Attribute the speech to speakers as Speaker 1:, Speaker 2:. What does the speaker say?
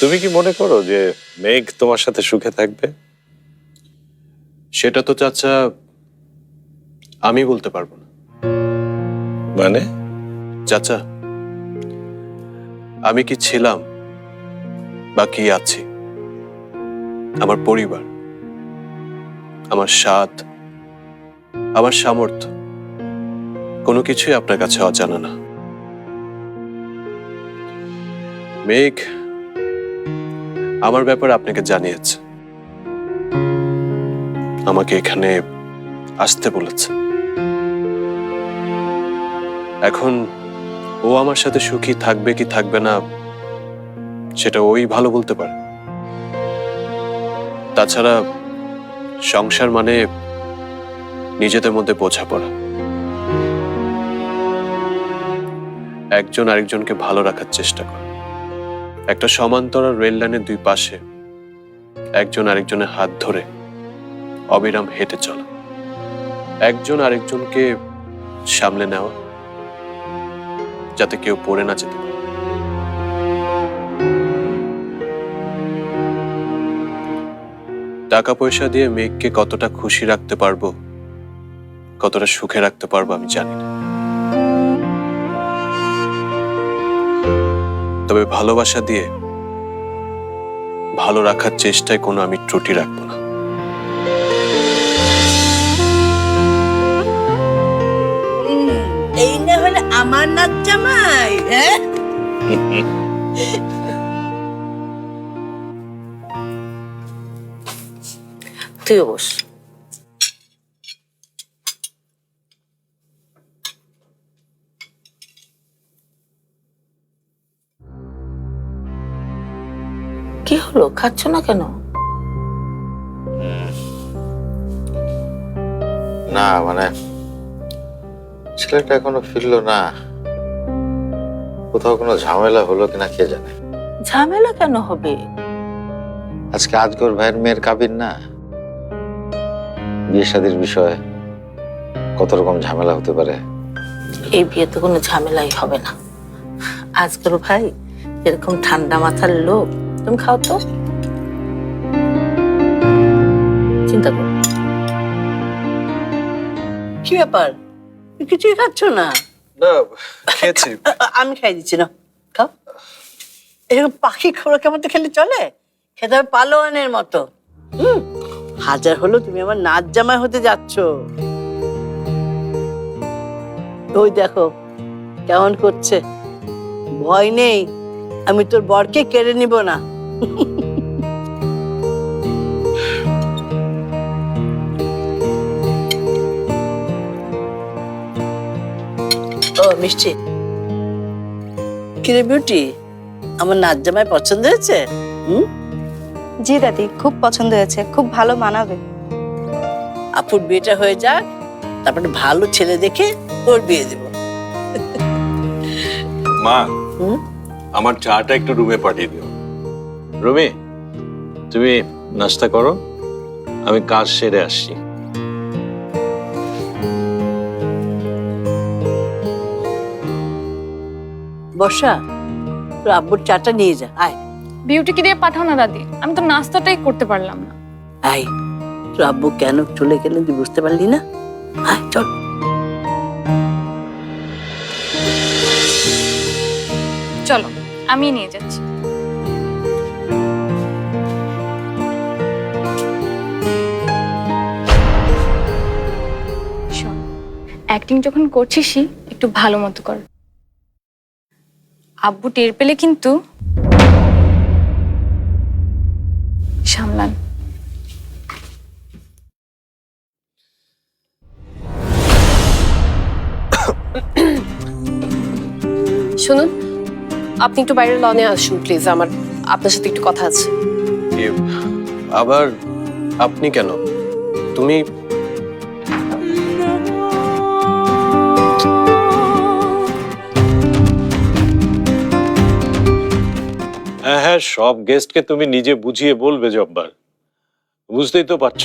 Speaker 1: তুমি কি মনে করো যে মেঘ তোমার সাথে সুখে থাকবে?
Speaker 2: সেটা তো চাচা আমি বলতে পারব না।
Speaker 1: মানে?
Speaker 2: চাচা আমি কি ছিলাম বা কি আছি? আমার পরিবার আমার স্বাদ আমার সামর্থ্য কোনো কিছুই আপনার কাছে অজানা না। মেঘ আমার ব্যাপারে আপনাকে জানিয়েছে। আমাকে এখানে আসতে বলেছে। এখন ও আমার সাথে সুখী থাকবে কি থাকবে না, সেটা ওই ভালো বলতে পারে। তাছাড়া সংসার মানে নিজেদের মধ্যে বোঝাপড়া। একজন আরেকজনকে ভালো রাখার চেষ্টা করে। একটা সমান্তরাল রেল লাইনের দুই পাশে একজন আরেকজনের হাত ধরে অবিরাম হেঁটে চলা। একজন আরেকজনকে সামলে নেওয়া, যাতে কেউ পড়ে না যেতে পারে। টাকা পয়সা দিয়ে মেঘকে কতটা খুশি রাখতে পারব, কতটা সুখে রাখতে পারব আমি জানি না। তবে ভালোবাসা দিয়ে ভালো রাখার চেষ্টায় কোনো আমি ত্রুটি রাখব না।
Speaker 3: এই না হলে আমার নাচ জামাই হ্যাঁ? তুই বস। কি হলো? খাচ্ছ না কেন?
Speaker 4: না মানে ছেলেটা এখনও ফিরলো না। কোথাও কোনো ঝামেলা হলো কিনা কে জানে।
Speaker 3: ঝামেলা কেন হবে?
Speaker 4: আজকে আজগর ভাইয়ের মেয়ের কাবিন না। বিয়ে শাদির বিষয়ে কত রকম ঝামেলা হতে পারে?
Speaker 3: এই বিয়েতে কোনো ঝামেলাই হবে না। আজকের ভাই এরকম ঠান্ডা মাথার লোক তুমি খাও তো। চিন্তা করো। কি ব্যাপার? তুমি কিছুই খাচ্ছ না?
Speaker 2: না খেয়েছি।
Speaker 3: আমি খাই দিচ্ছি না খাও। এরকম পাখি খোরাকের মতো খেলে চলে? খেতে হবে পালোয়ানের মতো। হুম হাজার হলো তুমি আমার নাচ জামাই হতে যাচ্ছ। ওই দেখো কেমন করছে? ভয় নেই আমি তোর বরকে কেড়ে নিব না। ও মিষ্টি। কিরে বিউটি আমার নাচ জামাই পছন্দ হয়েছে? হুম?
Speaker 5: জি দাদি খুব পছন্দ হয়েছে খুব ভালো মানাবে।
Speaker 3: আপুর বিয়েটা হয়ে যাক তারপরে ভালো ছেলে দেখে ওর বিয়ে দেব।
Speaker 1: মা
Speaker 3: হুম?
Speaker 1: আমার চাটা একটু রুমে পাঠিয়ে দিও। রুমি তুমি নাস্তা করো আমি কাজ সেরে আসছি।
Speaker 3: বর্ষা তোর আব্বুর চাটা নিয়ে যা আয়।
Speaker 6: বিউটিকে দিয়ে পাঠাও না দাদি? আমি তো নাস্তাটাই করতে পারলাম না।
Speaker 3: আয় তোর আব্বু কেন চলে গেলেন তুই বুঝতে পারলি না? আয় চল।
Speaker 6: চলো আমি নিয়ে যাচ্ছি। অ্যাক্টিং যখন করছিসই একটু ভালো মতো কর। আব্বু টের পেলে কিন্তু সামলান।
Speaker 7: শুনুন আপনি একটু বাইরের লনে আসুন প্লিজ আমার আপনার সাথে একটু কথা আছে।
Speaker 2: আবার আপনি কেন? তুমি
Speaker 1: হ্যাঁ হ্যাঁ সব গেস্টকে তুমি নিজে বুঝিয়ে বলবে জব্বার। বুঝতেই তো পারছ।